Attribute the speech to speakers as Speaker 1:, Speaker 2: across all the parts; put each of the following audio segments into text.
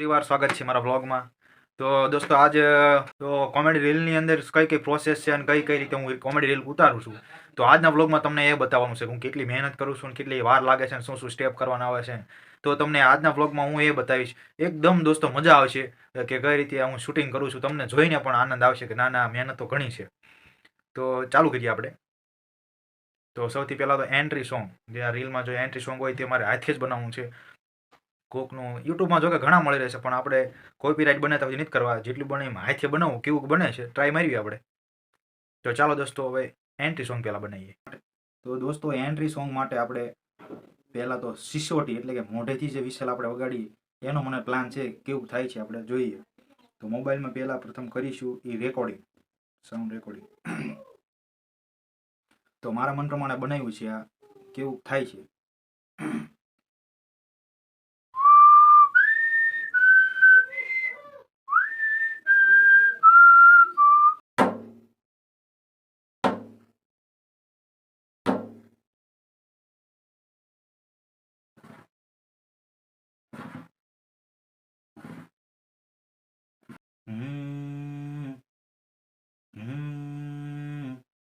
Speaker 1: ફરીવાર સ્વાગત છે મારા વ્લોગમાં તો દોસ્તો, આજ, તો કોમેડી રીલની અંદર કઈ કઈ પ્રોસેસ છે અને કઈ કઈ રીતે હું કોમેડી રીલ ઉતારું છું? તો આજના વ્લોગમાં તમને એ બતાવવાનું છે હું કેટલી મહેનત કરું છું કેટલી વાર લાગે છે શું શું સ્ટેપ કરવાના આવે છે. તો તમને આજના વ્લોગમાં હું એ બતાવીશ. એકદમ દોસ્તો મજા આવશે કે કઈ રીતે હું શૂટિંગ કરું છું. તમને જોઈને પણ આનંદ આવશે કે ના ના મહેનત તો ઘણી છે. તો ચાલુ કરીએ આપણે. તો સૌથી પહેલાં તો એન્ટ્રી સોંગ જે આ રીલમાં જો એન્ટ્રી સોંગ હોય તે મારે હાથે જ બનાવવું છે. કોકનું યુટ્યુબમાં જો કે ઘણા મળી રહેશે, પણ આપણે કોપીરાઇટ બનાવતા હોય નથી કરવા. જેટલું બને એમ હાથે બનાવવું કેવું બને છે ટ્રાય મારીએ આપણે. તો ચાલો દોસ્તો, હવે એન્ટ્રી સોંગ પહેલાં બનાવીએ. તો દોસ્તો એન્ટ્રી સોંગ માટે આપણે પહેલાં તો સિસોટી એટલે કે મોઢેથી જે વિશેલ આપણે વગાડીએ, એનો મને પ્લાન છે કેવું થાય છે આપણે જોઈએ. તો મોબાઈલમાં પહેલાં પ્રથમ કરીશું એ રેકોર્ડિંગ સાઉન્ડ રેકોર્ડિંગ તો મારા મન પ્રમાણે બનાવ્યું છે આ, કેવું થાય છે.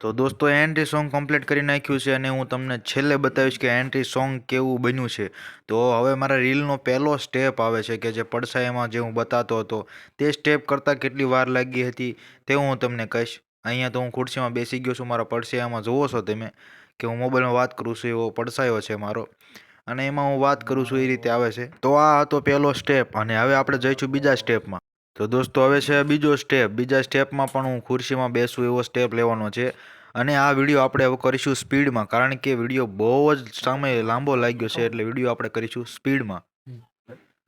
Speaker 1: તો દોસ્તો એન્ટ્રી સોંગ કમ્પ્લીટ કરી નાખ્યું છે અને હું તમને છેલ્લે બતાવીશ કે એન્ટ્રી સોંગ કેવું બન્યું છે. તો હવે મારા રીલનો પહેલો સ્ટેપ આવે છે કે જે પડસાયમાં જે હું બતાતો હતો, તે સ્ટેપ કરતાં કેટલી વાર લાગી હતી તે હું તમને કહીશ. અહીંયા તો હું ખુરશીમાં બેસી ગયો છું, મારા પડસાયામાં જોવો છો તમે કે હું મોબાઈલમાં વાત કરું છું, એવો પડસાયો છે મારો. અને એમાં હું વાત કરું છું એ રીતે આવે છે. તો આ હતો પહેલો સ્ટેપ અને હવે આપણે જઈશું બીજા સ્ટેપમાં તો દોસ્તો, હવે છે બીજો સ્ટેપ બીજા સ્ટેપમાં પણ હું ખુરશીમાં બેસું એવો સ્ટેપ લેવાનો છે. અને આ વીડિયો આપણે હવે કરીશું સ્પીડમાં કારણ કે વીડિયો બહુ જ સમય લાંબો લાગ્યો છે એટલે વીડિયો આપણે કરીશું સ્પીડમાં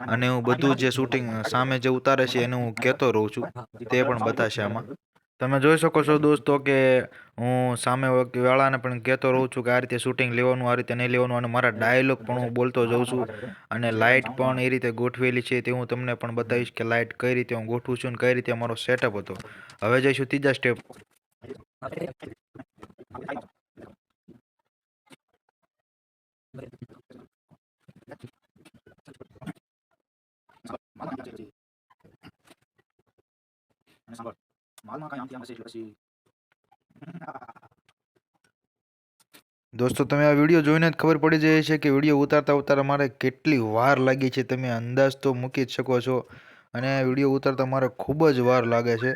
Speaker 1: અને હું બધું જે શૂટિંગ સામે જે ઉતારે છે એને હું કહેતો રહું છું. તે પણ બતાશે આમાં. તમે જોઈ શકો છો દોસ્તો કે હું સામે વાળાને પણ કહેતો રહું છું કે આ રીતે શૂટિંગ લેવાનું, આ રીતે નહીં લેવાનું અને મારા ડાયલોગ પણ હું બોલતો જઉં છું અને લાઇટ પણ એ રીતે ગોઠવેલી છે તે હું તમને પણ બતાવીશ કે લાઇટ કઈ રીતે હું ગોઠવું છું અને કઈ રીતે મારો સેટઅપ હતો. હવે જઈશું ત્રીજા સ્ટેપ દોસ્તો, તમે આ વીડિયો જોઈને જ ખબર પડી જાય છે કે વીડિયો ઉતારતા ઉતારતા મારે કેટલી વાર લાગી છે. તમે અંદાજ તો મૂકી જ શકો છો અને આ વીડિયો ઉતારતા મારે ખૂબ જ વાર લાગે છે.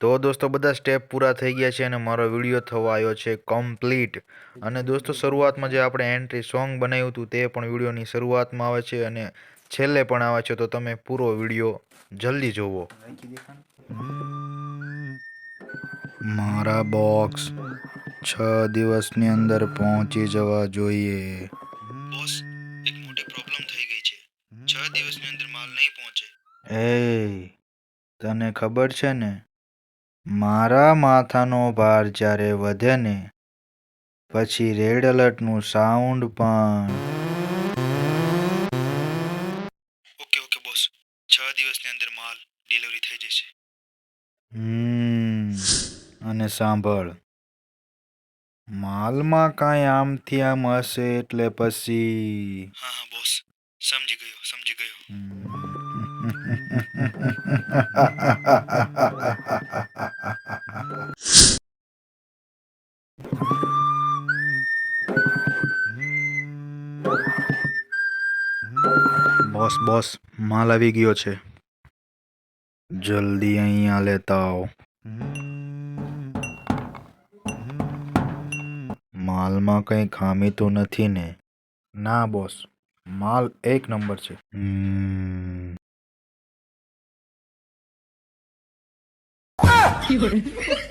Speaker 1: તો દોસ્તો બધા સ્ટેપ પૂરા થઈ ગયા છે અને મારો વીડિયો થવા આવ્યો છે કમ્પ્લીટ અને દોસ્તો શરૂઆતમાં જે આપણે એન્ટ્રી સોંગ બનાવ્યું હતું તે પણ વિડીયોની શરૂઆતમાં આવે છે અને છેલ્લે પણ આવે છે. તો તમે પૂરો વીડિયો જલ્દી જોવો. મારા બોક્સ છ દિવસની અંદર પહોંચી જવા જોઈએ. બોસ એક મોટી પ્રોબ્લેમ થઈ ગઈ છે. છ દિવસની અંદર માલ નહીં પહોંચે. એ તને ખબર છે ને? મારા માથાનો ભાર જ્યારે વધે ને પછી રેડ એલર્ટનું સાઉન્ડ પણ. Okay okay boss. છ દિવસની અંદર માલ ડિલિવરી થઈ જશે. હમ અને સાંભળ. માલમાં કાંઈ આમથી આમ હશે એટલે પછી હા હા બોસ. સમજી ગયો સમજી ગયો. બોસ બોસ, માલ આવી ગયો છે. જલ્દી અહીંયા લેતા આવો. માલમાં કંઈ ખામી તો નથી ને? ના, બોસ, માલ એક નંબર છે. હમ.